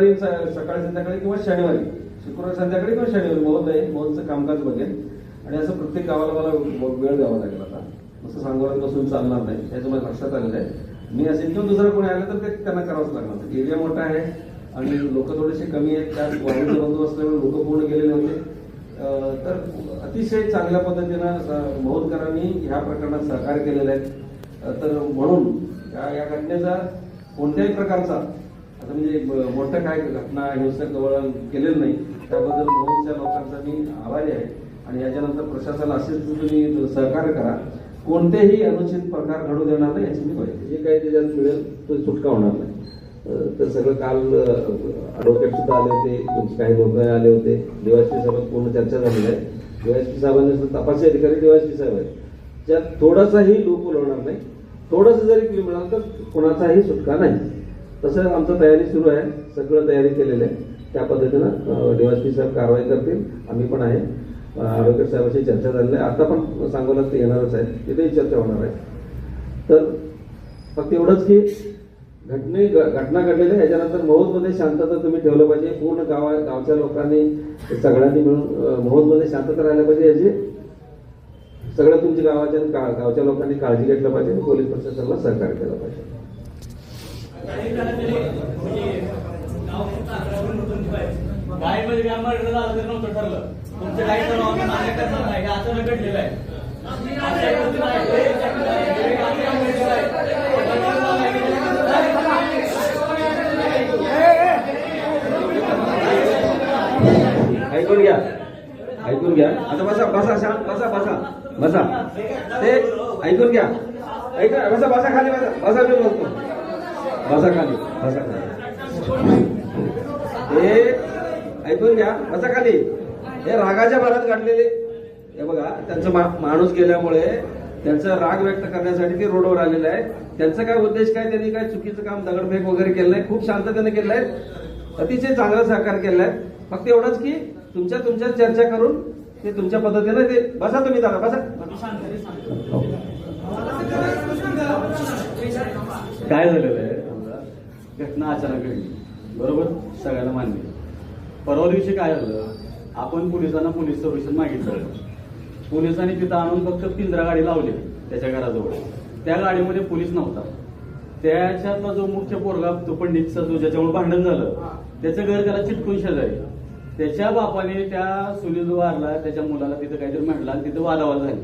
शुक्रवारी स- सकाळी संध्याकाळी किंवा शनिवारी. शुक्रवारी संध्याकाळी किंवा शनिवारी. मोहन आहे मोहनचं कामकाज बघेन आणि असं प्रत्येक गावाला मला वेळ द्यावा लागेल आता. असं सांगोळ्यात बसून चालणार नाही. त्याचं मला लक्षात आलेलं आहे. मी असेल किंवा दुसरं कोणी आलं तर ते त्यांना करावंच लागणार एरिया मोठा आहे आणि लोक थोडेसे कमी आहेत. त्यात वाढीचा बंधू असल्यामुळे लोक पूर्ण गेलेले होते. तर अतिशय चांगल्या पद्धतीनं मोहनकरांनी ह्या प्रकरणात सहकार्य केलेलं आहे. तर म्हणून या घटनेचा कोणत्याही प्रकारचा आता म्हणजे मोठं काय घटना हिंसक वळण केलेलं नाही. त्याबद्दल मोहनच्या लोकांचा मी आभारी आहे. आणि याच्यानंतर प्रशासनाला असेच तुम्ही सहकार्य करा. कोणतेही अनुचित प्रकार घडू देणार नाही याची मी ग्वाही जे काही त्याच्यात मिळेल तो सुटका होणार नाही. तर सगळं काल ॲडव्होकेट सुद्धा आले होते तुमचे काही लोक आले होते. देवाश्री साहेब पूर्ण चर्चा झालेली आहे. देवाश्री साहेबांनी तपासी अधिकारी देवाश्री साहेब आहेत. ज्यात थोडासाही लोक होणार नाही. थोडंसं जरी क्लिप मिळालं तर कोणाचाही सुटका नाही. तसं आमचं तयारी सुरू आहे. सगळं तयारी केलेलं आहे. त्या पद्धतीनं डीवायसपी साहेब कारवाई करतील. आम्ही पण आहे. आरोग्य साहेबांशी चर्चा झालेली आहे. आता पण सांगोलाच ते येणारच आहे. तिथेही चर्चा होणार आहे. तर फक्त एवढंच की घटने घ- घटना घडलेल्या याच्यानंतर महोदमध्ये शांतता तुम्ही ठेवलं पाहिजे. पूर्ण गावा गावच्या लोकांनी सगळ्यांनी मिळून अं, महोदमध्ये शांतता राहिल्या पाहिजे. याची सगळ्या तुमच्या गावाच्या गावच्या लोकांनी काळजी घेतलं पाहिजे. पोलीस प्रशासनाला सहकार्य केलं पाहिजे. काय म्हणजे काय मर्डर झालं तर नव्हतं ठरलं. तुमचं काही तर मान्य करणार नाही हे अचानक घडलेलं आहे. ऐकून घ्या. ऐकून घ्या. आता बसा बसा शांत बसा बसा. बसा. ते ऐकून घ्या. ऐका बसा बसा खाली बसा. बसा मी बोलतो बसा खाली बसा खाली हे ऐकून घ्या बसा खाली हे रागाच्या भरात घडलेले हे बघा त्यांचं मा- माणूस गेल्यामुळे त्यांचा राग व्यक्त करण्यासाठी ते रोडवर आलेले आहे त्यांचा काय उद्देश काय त्यांनी काय चुकीचं काम दगडफेक वगैरे केलं नाही खूप शांततेने केलं आहे अतिशय चांगलं सहकार्य केलं आहे फक्त एवढंच की तुमच्या तुमच्यात चर्चा करून ते तुमच्या पद्धतीने ते बसा तुम्ही जरा बसा. काय झालेलं आहे? घटना अचानक घडली. बरोबर? सगळ्यांना मान्य. परवा दिवशी काय झालं? आपण पोलिसांना पोलीस संरक्षण मागितलं. पोलिसांनी तिथं आणून फक्त पिंजरा गाडी लावली त्याच्या घराजवळ. त्या गाडीमध्ये पोलीस नव्हता. त्याच्यातला जो मुख्य पोरगा तो पंडितचा जो ज्याच्यामुळे भांडण झालं त्याचं घर त्याला चिटकून शेजारी. त्याच्या बापाने त्या सुनील वारला त्याच्या मुलाला तिथं काहीतरी म्हटलं आणि तिथं वादावाद झाली.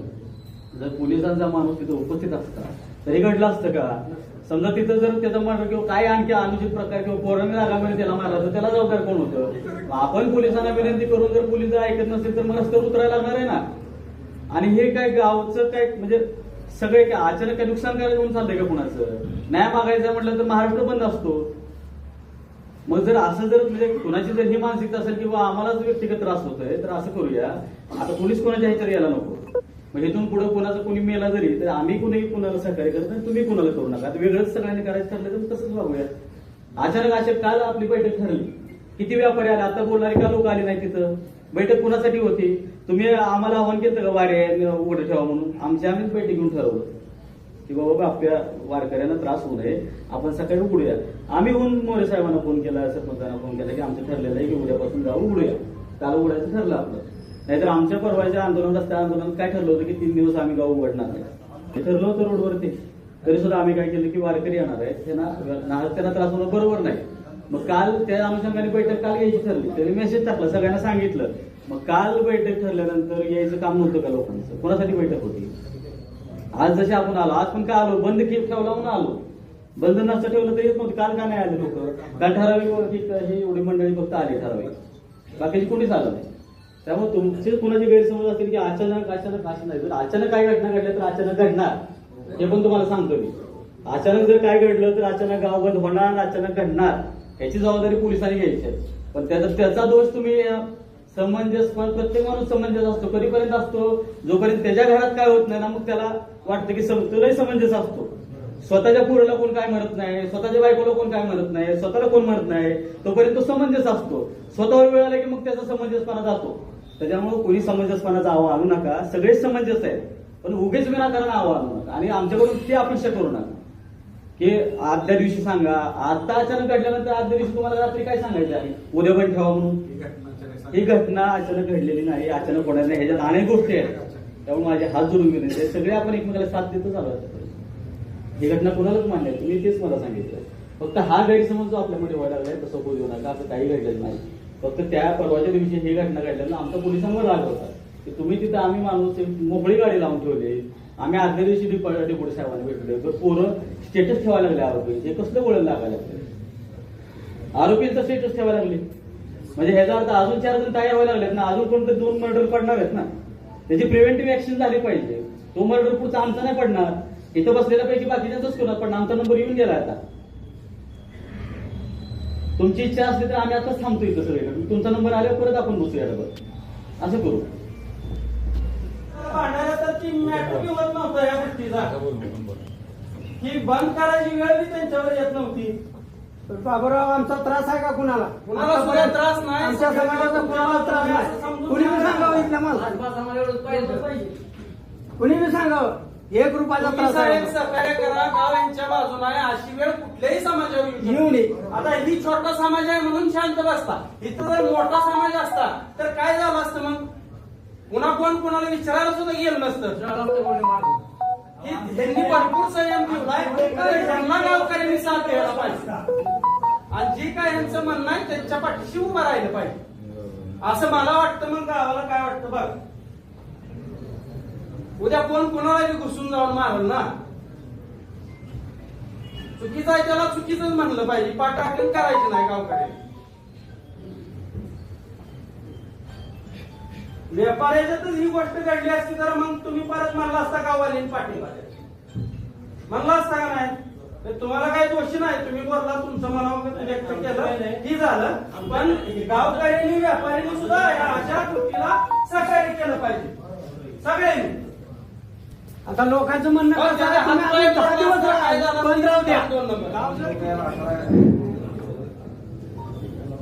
जर पोलिसांचा माणूस तिथं उपस्थित असता तरी घडलं असतं का? समजा तिथं जर त्याचं म्हणलं किंवा काय आणखी अनुचित प्रकार किंवा पोरांनी रागामध्ये त्याला मारला तर त्याला जबाबदार कोण होतं? आपण पोलिसांना विनंती करून जर पोलीस ऐकत नसेल तर मग रस्त्यावर उतरायला लागणार आहे ना? आणि हे काय गावचं काय म्हणजे सगळे काय अचानक काय नुकसान करायचं म्हणून चाललंय का कुणाचं? न्याय मागायचं म्हटलं तर महाराष्ट्र बंद असतो. मग जर असं जर म्हणजे कुणाची जर ही मानसिकता असेल किंवा आम्हालाच व्यक्तिगत त्रास होतोय तर असं करूया. आता पोलीस कोणाच्या ह्याच्यावर यायला नको? म्हणजे इथून पुढे कोणाचं कोणी मेला जरी तर आम्ही कुणीही कुणाला सहकार्य करत नाही तुम्ही कुणाला करू नका. आता वेगळंच सगळ्यांनी करायचं ठरलं तर तसंच वागूया अचानक असे काल आपली बैठक ठरली. किती व्यापारी आले? आता बोलणारे का लोक आले नाही तिथं बैठक कुणासाठी होती? तुम्ही आम्हाला आव्हान केलं का? वारे उघडं ठेवा म्हणून. आमच्या आम्हीच बैठक घेऊन ठरवलं. की बाबा आपल्या वारकऱ्यांना त्रास होऊ नये. आपण सकाळी उघडूया. आम्ही होऊन मोरे साहेबांना फोन केला सरपंचांना फोन केला की आमचं ठरलेलं आहे की उद्यापासून जाऊ उघडूया. काल उघडायचं ठरलं आपलं. नाहीतर आमच्या परवाच्या आंदोलन रस्त्या आंदोलनात काय ठरलं होतं की तीन दिवस आम्ही गाव उघडणार नाही हे ठरलं होतं रोडवरती. तरी सुद्धा आम्ही काय केलं की वारकरी येणार आहेत. त्यांना ना- त्यांना त्रास होणं बरोबर नाही. मग काल त्या अनुषंगाने बैठक काल घ्यायची ठरली. तरी मेसेज टाकला सगळ्यांना सांगितलं. मग काल बैठक ठरल्यानंतर यायचं काम नव्हतं का लोकांचं? कोणासाठी बैठक होती? आज जसे आपण आलो आज पण काय आलो? बंद के- ठेवला म्हणून आलो. बंद नसतं ठेवलं तर येत नव्हतं. काल का नाही आले लोक? काल ठराविक वरती एवढी मंडळी फक्त आली ठराविक. बाकीची कोणीच आलं नाही. त्यामुळे तुमचे कुणाचे गैरसमज असतील की अचानक अचानक असं नाही. जर अचानक काय घटना घडल्या तर अचानक घडणार. हे पण तुम्हाला सांगतो मी. अचानक जर काय घडलं तर अचानक गाव बंद होणार अचानक घडणार. याची जबाबदारी पोलिसांनी घ्यायची पण त्याचा त्याचा दोष तुम्ही समंजस पण प्रत्येक माणूस समंजस असतो. कधीपर्यंत असतो? जोपर्यंत त्याच्या घरात काय होत नाही ना मग त्याला वाटतं की सम- समंजस असतो. स्वतःच्या पुढला कोण काय म्हणत नाही स्वतःच्या बायकोला कोण काय म्हणत नाही स्वतःला कोण म्हणत नाही तोपर्यंत तो समंजस असतो. स्वतःवर वेळ आला की मग त्याचा समंजसपणा जातो. त्याच्यामुळे कोणी समंजसपणाचा आवा आणू नका. सगळेच समंजस आहेत. पण उगेच विनाकारण आवा आणू नका. आणि आमच्याकडून ती अपेक्षा करू नका. हे आदल्या दिवशी सांगा. आता अचानक घडल्यानंतर आदल्या दिवशी तुम्हाला रात्री काय सांगायचं आहे? उद्या पण ठेवा म्हणून. ही घटना अचानक घडलेली नाही. अचानक होणार नाही. ह्याच्यात अनेक गोष्टी आहेत. त्यामुळे माझे हात जोडून गेले ते सगळे आपण एकमेकाला साथ देतच आलो आतापर्यंत. ही घटना कुणालाच मान्य आहे तुम्ही तेच मला सांगितलं. फक्त हा गैरसमज जो आपल्यामध्ये व्हायला लागलाय तसं होऊ देऊ नका असं काही घडलेलं नाही. फक्त त्या परवाच्या दिवशी ही घटना घडल्यानं आमचा पोलिसांवर राग होता. की तुम्ही तिथं आम्ही माणूस मोकळी गाडी लावून ठेवली. आम्ही आदल्या दिवशी डिपो- पुढे साहेबांना भेटले. तर पोरं स्टेटस ठेवायला लागले आरोपी. हे कसलं वळण लागायला लागले? आरोपींचा स्टेटस ठेवायला लागले. म्हणजे ह्याचा अर्थ अजून चार जण तयार व्हायला लागलेत ना अजून कोणते दोन मर्डर पडणार आहेत ना? त्याची प्रिव्हेंटिव्ह ऍक्शन झाली पाहिजे. तो मर्डर पुढचा आमचा नाही पडणार. इथं बसलेल्यापैकी बाकीच्यांचाच करणार पण आमचा नंबर येऊन गेला आता. तुमची इच्छा असली तर आम्ही आताच थांबतो इथं सगळीकडे. तुमचा नंबर आल्यावर परत आपण बसूया डबल असं करू. नव्हता या गोष्टीचा ही बंद करायची वेळ बी त्यांच्यावर येत नव्हती. बाबूराव आमचा त्रास आहे का कुणाला? कुणाला सुद्धा त्रास नाही. आमच्या समाजाचा कुणाला त्रास नाही. कुणी बी सांगावं इथल्या मला कुणी बी सांगावं? एक रुपयाचा त्रास आहे. सहकार्य करा गाव यांच्या बाजूला आहे अशी वेळ कुठल्याही समाजावर येऊ नये. आता ही छोटा समाज आहे म्हणून शांत बसता. इथं जर मोठा समाज असता तर काय झालं असतं मग? पुन्हा कोण कोणाला विचारायला सुद्धा गेलं नसतं. त्यांनी भरपूर संयम ठेवलाय गावकऱ्यांनी साथ द्यायला पाहिजे. आणि जे काय यांचं म्हणणं आहे त्यांच्या पाठीशी उभं राहिलं पाहिजे. असं मला वाटतं मग गावाला काय वाटतं बघ. उद्या कोण कोणाला बी घुसून जाऊन मारल ना? चुकीचं आहे त्याला चुकीच म्हणलं पाहिजे. पाठाकन करायची नाही गावकडे? व्यापाऱ्याच्यातच ही गोष्ट घडली असती तर मग तुम्ही परत म्हणला असता गाववाल्यांनी पाठिंबा. म्हणला असता का नाही? तुम्हाला काही दोषी नाही. तुम्ही बोलला तुमचं मनावर व्यक्त केलं. ही झालं. पण गावकऱ्यांनी व्यापाऱ्यांनी सुद्धा या अशा कृतीला सहकार्य केलं पाहिजे. सगळ्यांनी. आता लोकांचं म्हणणं कसं आहे, तुम्ही अजून दहा दिवस राहा, बंद राहू द्या. दोन नंबर.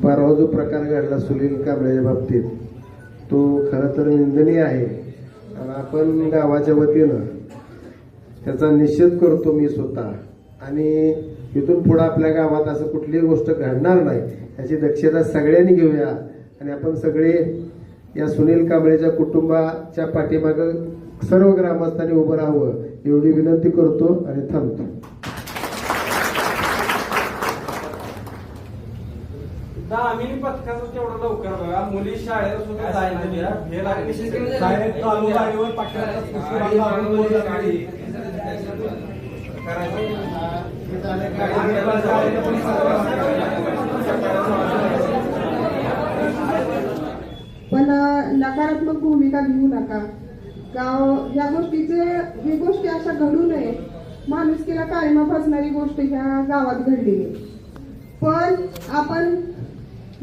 परवा जो प्रकार घडला सुनील कांबळेच्या बाबतीत. तो खरं तर निंदनीय आहे. आणि आपण गावाच्या वतीनं त्याचा निषेध करतो मी स्वतः. आणि इथून पुढे आपल्या गावात असं कुठलीही गोष्ट घडणार नाही. याची दक्षता सगळ्यांनी घेऊया. आणि आपण सगळे या सुनील कांबळेच्या कुटुंबाच्या पाठीमागं सर्व ग्रामस्थांनी उभं राहावं एवढी विनंती करतो आणि थांबतो दामिनी पथकाचं तेवढं लवकर बघा मुली शाळेला सुद्धा. हे. पण नकारात्मक भूमिका घेऊ नका गाव या गोष्टीचे ही गोष्टी अशा घडू नये. माणुसकीला काळीमा फसणारी गोष्ट ह्या गावात घडली पण आपण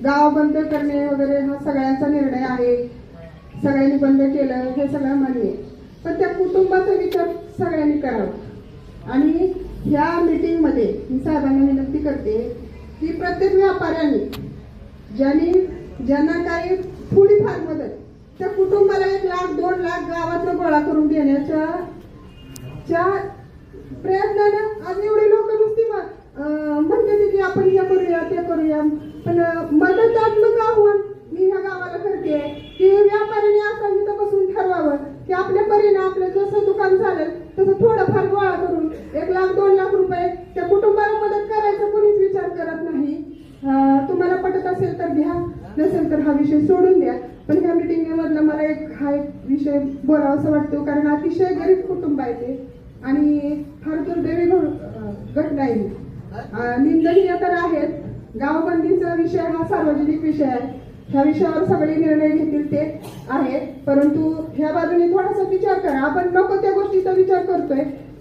गाव बंद करणे वगैरे हा सगळ्यांचा निर्णय आहे. सगळ्यांनी बंद केलं हे सगळं मान्य. आहे. पण त्या कुटुंबाचा विचार सगळ्यांनी करावा. आणि ह्या मीटिंगमध्ये मी साहेबांना विनंती करते की प्रत्येक व्यापाऱ्यांनी ज्यांनी ज्यांना काही थोडीफार मदत त्या कुटुंबाला एक लाख दोन लाख गावातनं गोळा करून देण्याच्या च्या प्रयत्नानं आज एवढे लोक नुसती म्हणते की आपण हे करूया ते करूया पण अं, मदतात्मक आव्हान मी ह्या गावाला करते की व्यापाऱ्यांनी असं इथं बसून ठरवावं की आपल्या परीने आपलं जसं दुकान चालेल तसं थोडंफार गोळा करून एक लाख दोन लाख रुपये त्या कुटुंबाला मदत करायचा कोणीच विचार करत नाही अं, तुम्हाला पटत असेल तर घ्या नसेल तर हा विषय सोडून द्या पण ह्या मिटिंग मधला मला एक हा एक विषय बोलावासा वाटतो कारण अतिशय गरीब कुटुंब आहे ते. आणि फार दुर्दैवी घटना आहे निंदनीय तर आहेत. गावबंदीचा विषय हा सार्वजनिक विषय आहे. ह्या विषयावर सगळे निर्णय घेतील ते आहेत. परंतु ह्या बाजूने थोडासा विचार करा. आपण नको त्या गोष्टीचा विचार करतोय.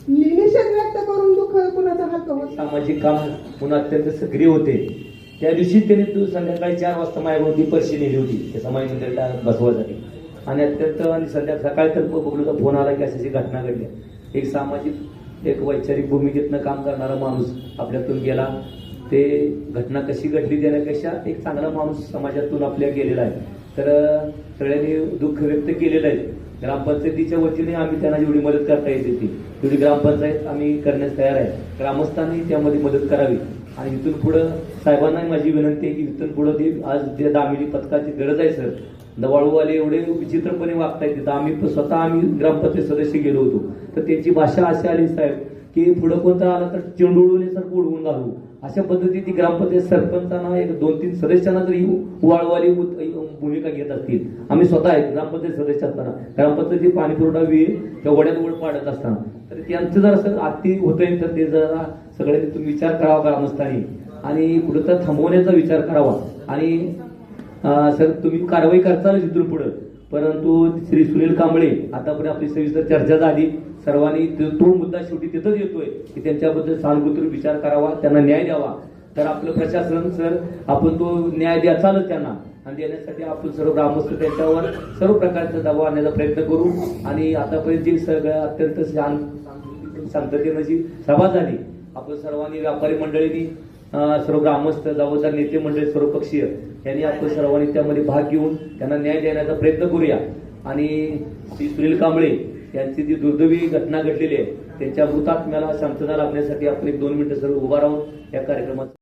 नि- निषेध व्यक्त करून दुःख कुणाचा हलकं होत सामाजिक काम पुन्हा अत्यंत सक्रिय होते. त्या दिवशी त्यांनी तू संध्याकाळी चार वाजता माझ्याकडून ती पर्शी नेली होती. त्या समाज मंदिराला बसवासाठी आणि अत्यंत आणि संध्या सकाळी तर बघलो तर फोन आला की अशी अशी घटना घडली. एक सामाजिक एक वैचारिक भूमिकेतनं काम करणारा माणूस आपल्यातून गेला. ते घटना कशी घडली देण्यापेक्षा एक चांगला माणूस समाजातून आपल्या गेलेला आहे. तर सगळ्यांनी दुःख व्यक्त केलेलं आहे. ग्रामपंचायतीच्या वतीने आम्ही त्यांना जेवढी मदत करता येते ती. तेवढी ग्रामपंचायत आम्ही करण्यास तयार आहे. ग्रामस्थांनी त्यामध्ये मदत करावी. आणि इथून पुढं साहेबांनाही माझी विनंती आहे की इथून पुढं ते आज जे दामिनी पथकाची गरज आहे सर. दवाळूवाले एवढे विचित्रपणे वागतायत तिथं. आम्ही पण स्वतः आम्ही ग्रामपंचायत सदस्य गेलो होतो. तर त्यांची भाषा अशी आली साहेब की पुढं कोणता आला तर चेंडूळवले सर उडवून घालू. अशा पद्धतीने ती ग्रामपंचायत सरपंचांना एक दोन तीन सदस्यांना जरी वाळवाली भूमिका घेत असतील. आम्ही स्वतः आहेत ग्रामपंचायत सदस्य असताना ग्रामपंचायती पाणी पुरवठा विहीर त्या वड्यात वड पाडत असताना तर त्यांचं जर असं आत्ती होतंय तर ते जरा सगळ्यांनी तुम्ही विचार करावा ग्रामस्थांनी. आणि कुठं तर थांबवण्याचा विचार करावा. आणि सर तुम्ही कारवाई करताल इथून पुढं. परंतु श्री सुनील कांबळे आतापर्यंत आपली सविस्तर चर्चा झाली. सर्वांनी तो मुद्दा शेवटी तिथंच येतोय की त्यांच्याबद्दल सहानुभूतीने विचार करावा त्यांना न्याय द्यावा. तर आपलं प्रशासन सर आपण तो न्याय द्याचालच त्यांना. आणि देण्यासाठी आपण सर्व ग्रामस्थ त्यांच्यावर सर्व प्रकारचा दबाव आणण्याचा प्रयत्न करू. आणि आतापर्यंत जी सगळं अत्यंत शांत शांततेनं जी सभा झाली आपण सर्वांनी व्यापारी मंडळींनी सर्व ग्रामस्थ जबाबदार नेते मंडळी सर्व पक्षीय यांनी आपण सर्वांनी त्यामध्ये भाग घेऊन त्यांना न्याय देण्याचा प्रयत्न करूया. आणि श्री सुनील कांबळे यांची जी दुर्दैवी घटना घडलेली आहे त्यांच्या मृतात्म्याला शांतता लाभण्यासाठी आपण एक दोन मिनिटं सर्व उभा राहून या कार्यक्रमात